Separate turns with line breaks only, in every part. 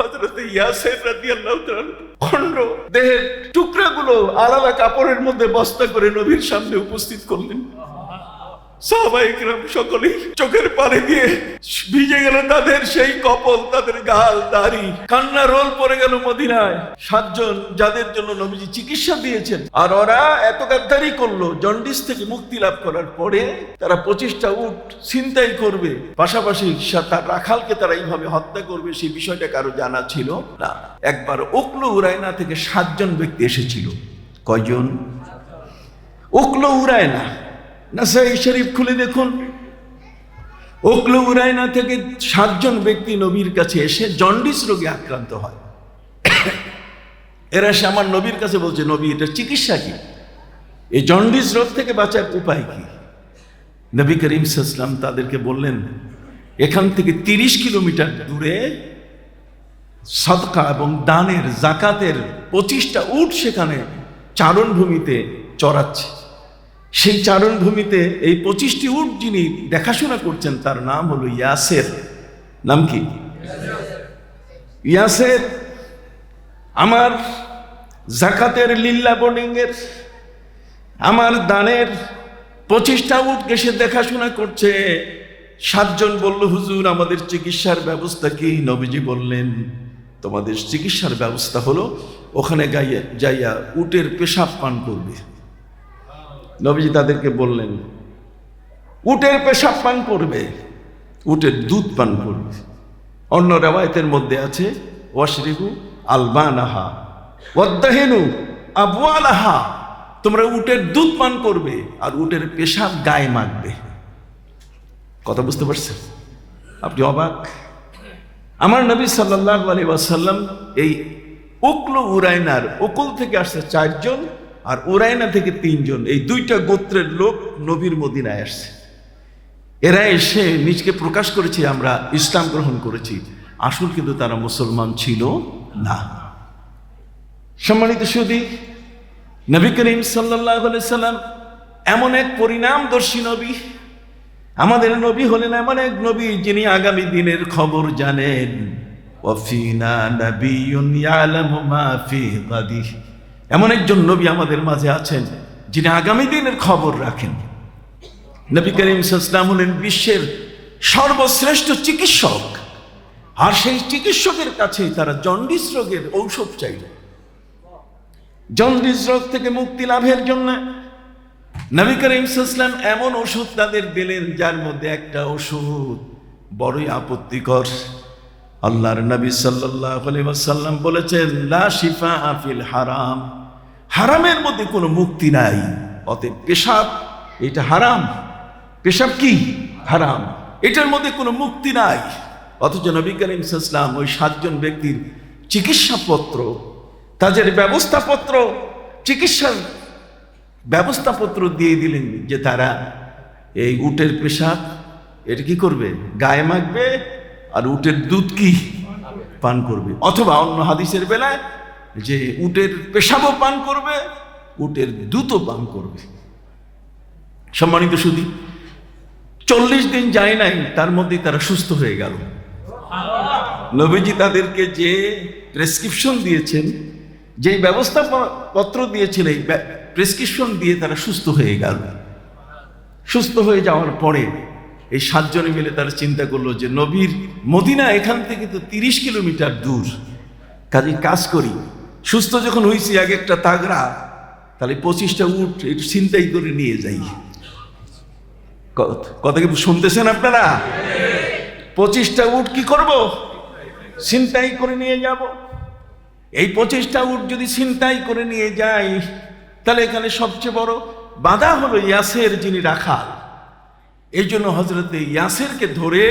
হযরত ইয়াসির রাদি আল্লাহ খণ্ড দেহের টুকরাগুলো আলাদা কাপড়ের মধ্যে বস্তা করে নবীর সামনে উপস্থিত করলেন। সাহাবাইকরাম সকলেই চোখের পানি দিয়ে ভিজে গেল তাদের সেই কপল, তাদের গাল, দাড়ি। কান্না রোল পড়ে গেল মদিনায়। সাতজন যাদের জন্য নবীজি চিকিৎসা দিয়েছেন। আর ওরা এত গাদ্দারি করল, জন্ডিস থেকে মুক্তি লাভ করার পরে তারা পঁচিশটা উট ছিনতাই করবে। পাশাপাশি তার রাখালকে তারা এইভাবে হত্যা করবে, সেই বিষয়টা কারও জানা ছিল না। একবার উকলো উরায়না থেকে সাতজন ব্যক্তি এসেছিল। কয়জন? উকলো উরায়না। নাসাই শরীফ খুলে দেখুন। ওকলো উরায়না থেকে সাতজন ব্যক্তি নবীর কাছে এসে জন্ডিস রোগে আক্রান্ত হয়। এরা এসে আমার নবীর কাছে বলছে, নবী, এটা চিকিৎসা কি? এই জন্ডিস রোগ থেকে বাঁচার উপায় কি? নবী করিম সাল্লাম তাদেরকে বললেন, এখান থেকে তিরিশ কিলোমিটার দূরে সদকা এবং দানের জাকাতের পঁচিশটা উঠ সেখানে চারণভূমিতে চড়াচ্ছে। সেই চারণভূমিতে এই পঁচিশটি উট যিনি দেখাশোনা করছেন, তার নাম হলো ইয়াসের। নাম কি? ইয়াসের আমার জাকাতের লিল্লা বোর্ডিংয়ের, আমার দানের পঁচিশটা উটকে সে দেখাশোনা করছে। সাতজন বলল, হুজুর, আমাদের চিকিৎসার ব্যবস্থা কি? নবীজি বললেন, তোমাদের চিকিৎসার ব্যবস্থা হলো, ওখানে গাইয়া যাইয়া উটের পেশাব পান করবে। নবীজি তাদেরকে বললেন, উটের পেশাব পান করবে, উটের দুধ পান করবে। অন্য রেওয়ায়তের মধ্যে আছে ওয়াশরিবু আলবানাহা, ওয়াদ্দাহেনু আবওয়ালাহা, তোমরা উটের দুধ পান করবে আর উটের পেশাব গায়ে মাখবে। কথা বুঝতে পারছেন? আপনি অবাক? আমার নবী সাল্লাহ আলী ওয়াসাল্লাম এই উকলো উরাইনার উকুল থেকে আসছে চারজন আর উরায়না থেকে তিনজন, এই দুইটা গোত্রের লোক নবীর মদিনায় আসছে। এরা এসে নিজকে প্রকাশ করেছে, আমরা ইসলাম গ্রহণ করেছি। আসল কিন্তু তারা মুসলমান ছিল না। সম্মানিত সুদী নবী করিম সাল্লাম এমন এক পরিণামদর্শী নবী। আমাদের নবী হলেন এমন এক নবী যিনি আগামী দিনের খবর জানেন। ওয়াফিনা নাবিয়ুন ইয়ালামু মা ফি এমন একজন নবী আমাদের মাঝে আছেন, যিনি আগামী দিনের খবর রাখেন। নবী করিম সাল্লাম হলেন বিশ্বের সর্বশ্রেষ্ঠ চিকিৎসক। আর সেই চিকিৎসকের কাছেই তারা জন্ডিস রোগের ঔষধ চাইল। জন্ডিস রোগ থেকে মুক্তি লাভের জন্য নবী করিম সাল্লাম এমন ওষুধ তাদের দিলেন, যার মধ্যে একটা ওষুধ বড়ই আপত্তিকর। আল্লাহর নবী সাল্লাম বলেছেন, লা শিফা আফিল হারাম। হারামের মধ্যে কোনো মুক্তি নাই। অতএব পেশাব, এটা হারাম। পেশাব কি? হারাম। এটার মধ্যে কোনো মুক্তি নাই। অথচ নবী করিম সাল্লাম ওই সাতজন ব্যক্তির চিকিৎসাপত্র তাদের ব্যবস্থাপত্র, চিকিৎসার ব্যবস্থাপত্র দিয়ে দিলেন যে তারা এই উটের পেশাব, এটা কি করবে? গায়ে মাখবে আর উটের দুধ কি? পান করবে। অথবা অন্য হাদিসের বেলায় যে উটের পেশাবও পান করবে উটের দুধও পান করবে। সম্মানিত সুদী চল্লিশ দিন যায় নাই তার মধ্যেই তারা সুস্থ হয়ে গেল। নবীজি তাদেরকে যে প্রেসক্রিপশন দিয়েছেন যে ব্যবস্থা পত্র দিয়েছেন এই প্রেসক্রিপশন দিয়ে তারা সুস্থ হয়ে গেল। সুস্থ হয়ে যাওয়ার পরে এই সাতজনে মিলে তারা চিন্তা করল যে নবীর মদিনা এখান থেকে তো তিরিশ কিলোমিটার দূর। কাজে কাজ করি, সুস্থ যখন হয়েছি এক একটা তাগড়া, তাহলে পঁচিশটা উঠ একটু চিন্তাই করে নিয়ে যাই। কথা কি শুনতেছেন আপনারা? পঁচিশটা উট কি করব? চিন্তাই করে নিয়ে যাব। এই পঁচিশটা উট যদি ছিনতাই করে নিয়ে যাই, তাহলে এখানে সবচেয়ে বড় বাধা হলো ইয়াসের যিনি রাখাল। এই জন্য হজরতে ইয়াসেরকে ধরে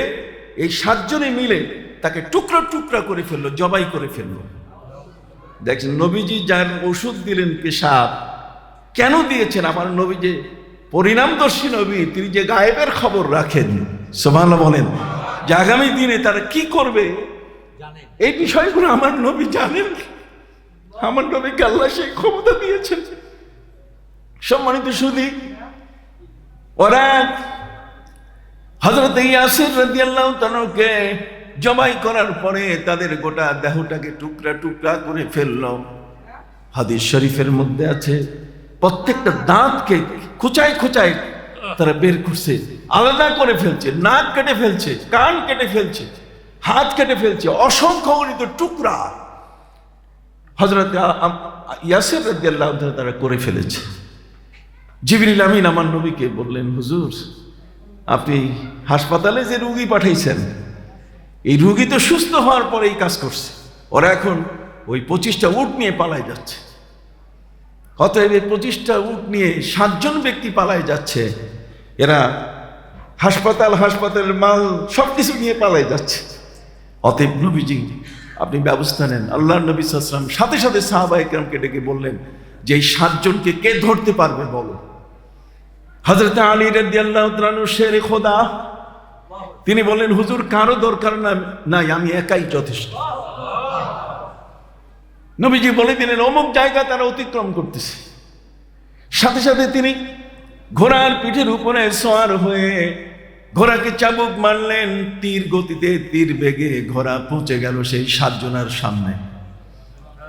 এই সাতজনে মিলে তাকে টুকরা টুকরা করে ফেলল জবাই করে ফেলল। দেখছেন নবীজি যার ওষুধ দিলেন পেশাব কেন দিয়েছেন? আমার নবী যে পরিণামদর্শী নবী তিনি যে গায়েবের খবর রাখেন সোমান বলেন যে আগামী দিনে তারা কি করবে? এই বিষয়গুলো আমার নবী জানেন। আমার নবীকে আল্লাহ সেই ক্ষমতা দিয়েছেন। সম্মানিত সুদী ওরা হজরত ইয়াসির রাদিয়াল্লাহু তাআলাকে জবাই করার পরে তাদের গোটা দেহটাকে টুকরা টুকরা করে ফেলল। হাদিস শরীফের মধ্যে আছে, প্রত্যেকটা দাঁতকে খুচায় খুচায় তারা বের করছে, আলাদা করে ফেলছে, নাক কেটে ফেলছে, কান কেটে ফেলছে, হাত কেটে ফেলছে, অসংখ্য গণিত টুকরা। হজরত ইয়াসির রাদিয়াল্লাহু তাআলা তারা করে ফেলেছে। জিবরিল আমিন আমার নবীকে বললেন, হুজুর আপনি হাসপাতালে যে রুগী পাঠাইছেন, এই রুগী তো সুস্থ হওয়ার পরে এই কাজ করছে। ওরা এখন ওই পঁচিশটা উট নিয়ে পালায় যাচ্ছে। অতএব এই পঁচিশটা উট নিয়ে সাতজন ব্যক্তি পালায় যাচ্ছে। এরা হাসপাতাল, হাসপাতালের মাল সব কিছু নিয়ে পালায় যাচ্ছে। অতএব নবীজি, আপনি ব্যবস্থা নেন। আল্লাহ নবী সাথে সাথে সাহাবা ডেকে বললেন যে এই সাতজনকে কে ধরতে পারবে বলো? হজরত আলী রদি আল্লাহ শেরে খোদা। তিনি বললেন, হুজুর, কারও দরকার নাই, আমি একাই যথেষ্ট। নবীজি বলে দিলেন, অমুক জায়গা তারা অতিক্রম করতেছে। সাথে সাথে তিনি ঘোড়ার পিঠের উপরে সোয়ার হয়ে ঘোড়াকে চাবুক মারলেন। তীর গতিতে তীর বেগে ঘোড়া পৌঁছে গেল সেই সাতজনের সামনে।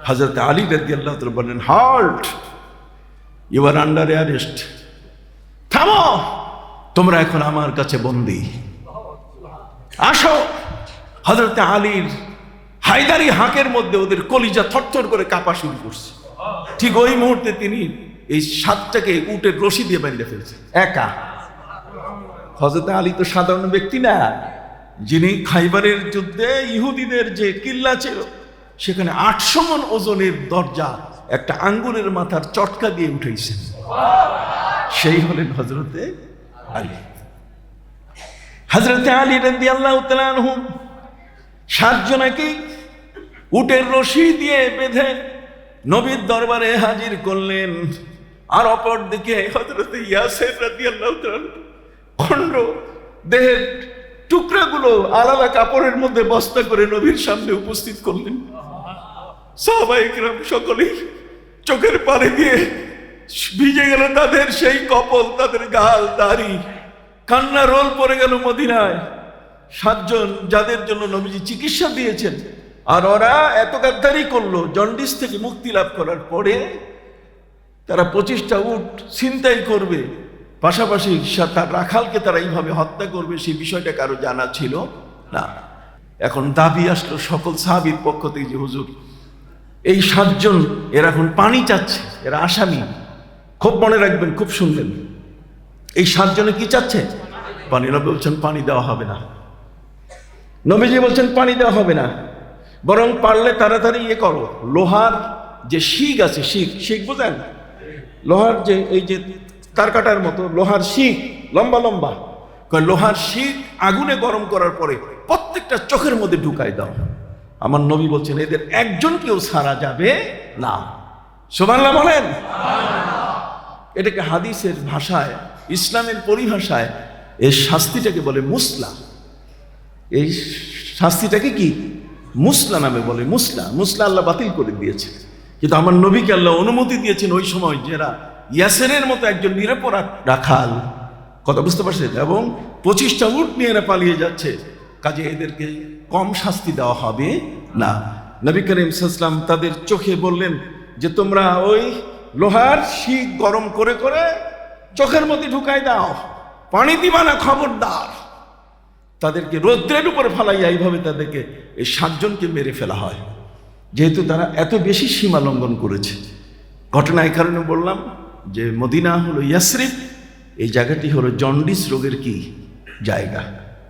হজরত আলী রাজি আল্লাহ বললেন halt you are under arrest থামো। তোমরা এখন আমার কাছে বন্দি। আসো। হজরত আলীর হায়দারি হাঁকের মধ্যে ওদের কলিজা থরথর করে কাঁপা শুরু করছে। ঠিক ওই মুহূর্তে তিনি এই সাতটাকে উটের রশি দিয়ে বেঁধে ফেলছে একা। হজরত আলী তো সাধারণ ব্যক্তি না। যিনি খাইবারের যুদ্ধে ইহুদিদের যে কিল্লা ছিল, সেখানে আটশো মন ওজনের দরজা একটা আঙ্গুরের মাথার চটকা দিয়ে উঠেছেন। সেই হলেন হজরতে আলী। হজরতে আলী রদি আল্লাহ তালুম সাতজনাকে উটের রশি দিয়ে বেঁধে নবীর দরবারে হাজির করলেন। আর অপর দিকে হজরতে ইয়াসের রাদি আল্লাহ খণ্ড দেহের টুকরাগুলো আলাদা কাপড়ের মধ্যে বস্তা করে নবীর সামনে উপস্থিত করলেন। সাহবাইকরাম সকলেই চোখের পারে দিয়ে ভিজে গেল তাদের সেই কপল, তাদের গাল, দাড়ি। কান্না রোল পড়ে গেল মদিনায়। সাতজন, যাদের জন্য নবীজি চিকিৎসা দিয়েছেন। আর ওরা এত গাদ্দারি করল, জন্ডিস থেকে মুক্তি লাভ করার পরে তারা পঁচিশটা উট ছিনতাই করবে। পাশাপাশি তার রাখালকে তারা এইভাবে হত্যা করবে, সেই বিষয়টা কারও জানা ছিল না। এখন দাবি আসলো সকল সাহাবির পক্ষ থেকে যে, হুজুর, এই সাতজন এরা এখন পানি চাচ্ছে, এরা আসামি। খুব মনে রাখবেন, খুব শুনবেন। এই সাতজনে কি চাচ্ছে? পানি নবী বলছেন, পানি দেওয়া হবে না। নবীজি বলছেন, পানি দেওয়া হবে না। বরং পারলে তাড়াতাড়ি ইয়ে করো, লোহার যে শিখ আছে শিখ শিখ বোঝেন? লোহার যে, এই যে তার কাটার মতো, লোহার শিখ লম্বা লম্বা। লোহার শিখ আগুনে গরম করার পরে প্রত্যেকটা চোখের মধ্যে ঢুকাই দাও। আমার নবী বলছেন, এদের একজন কেউ সারা যাবে না। সোমাল্লা বলেন? এটাকে হাদিসের ভাষায়, ইসলামের পরিভাষায় এর শাস্তিটাকে বলে মুসলা। এই শাস্তিটাকে কি? মুসলা নামে বলে মুসলা। মুসলা আল্লাহ বাতিল করে দিয়েছে। কিন্তু আমার নবীকে আল্লাহ অনুমতি দিয়েছেন ওই সময় যারা ইয়াসেরের মতো একজন নিরাপরাধ রাখাল। কথা বুঝতে পারছেন? এবং পঁচিশটা উট নিয়ে এরা পালিয়ে যাচ্ছে। কাজে এদেরকে কম শাস্তি দেওয়া হবে না। নবী করিম সাল্লাম তাদের চোখে বললেন যে তোমরা ওই লোহার শিক গরম করে করে চোখের মধ্যে ঢুকাই দাও। পানি দিবা না, খবরদার। তাদেরকে রৌদ্রের উপরে ফালাইয়া এইভাবে তাদেরকে এই সাতজনকে মেরে ফেলা হয়। যেহেতু তারা এত বেশি সীমা লঙ্ঘন করেছে। ঘটনা এই কারণে বললাম যে মদিনা হলো ইয়াসরিফ, এই জায়গাটি হলো জন্ডিস রোগের কি জায়গা।